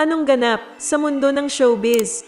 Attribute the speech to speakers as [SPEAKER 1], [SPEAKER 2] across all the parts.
[SPEAKER 1] Anong ganap sa mundo ng showbiz?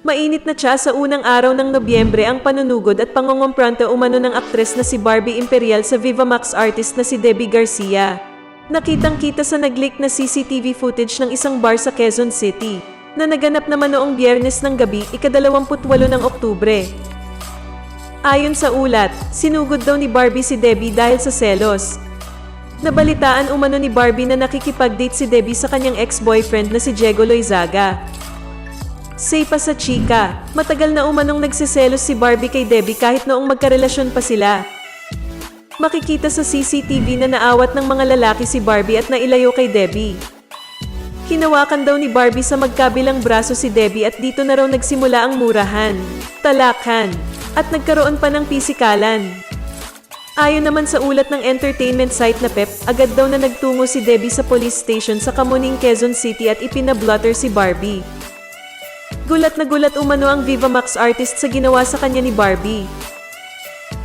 [SPEAKER 1] Mainit na siya sa unang araw ng Nobyembre ang panunugod at pangongompranto umano ng aktres na si Barbie Imperial sa Viva Max artist na si Debbie Garcia. Nakitang-kita sa nag-leak na CCTV footage ng isang bar sa Quezon City na naganap naman noong biyernes ng gabi ikadalawamputwalo ng Oktubre. Ayon sa ulat, sinugod daw ni Barbie si Debbie dahil sa selos. Nabalitaan umano ni Barbie na nakikipag-date si Debbie sa kanyang ex-boyfriend na si Diego Loizaga. Say pa sa chika, matagal na umanong nagsiselos si Barbie kay Debbie kahit noong magkarelasyon pa sila. Makikita sa CCTV na naawat ng mga lalaki si Barbie at nailayo kay Debbie. Hinawakan daw ni Barbie sa magkabilang braso si Debbie at dito na raw nagsimula ang murahan, talakan, at nagkaroon pa ng pisikalan. Ayon naman sa ulat ng entertainment site na Pep, agad daw na nagtungo si Debbie sa police station sa Kamuning, Quezon City at ipinablotter si Barbie. Gulat na gulat umano ang Viva Max artist sa ginawa sa kanya ni Barbie.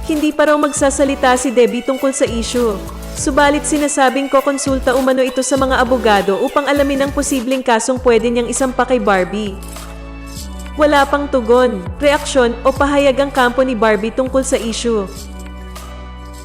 [SPEAKER 1] Hindi pa raw magsasalita si Debbie tungkol sa issue. Subalit sinasabing kokonsulta umano ito sa mga abogado upang alamin ang posibleng kasong pwede niyang isampa kay Barbie. Wala pang tugon, reaksyon o pahayag ang kampo ni Barbie tungkol sa issue.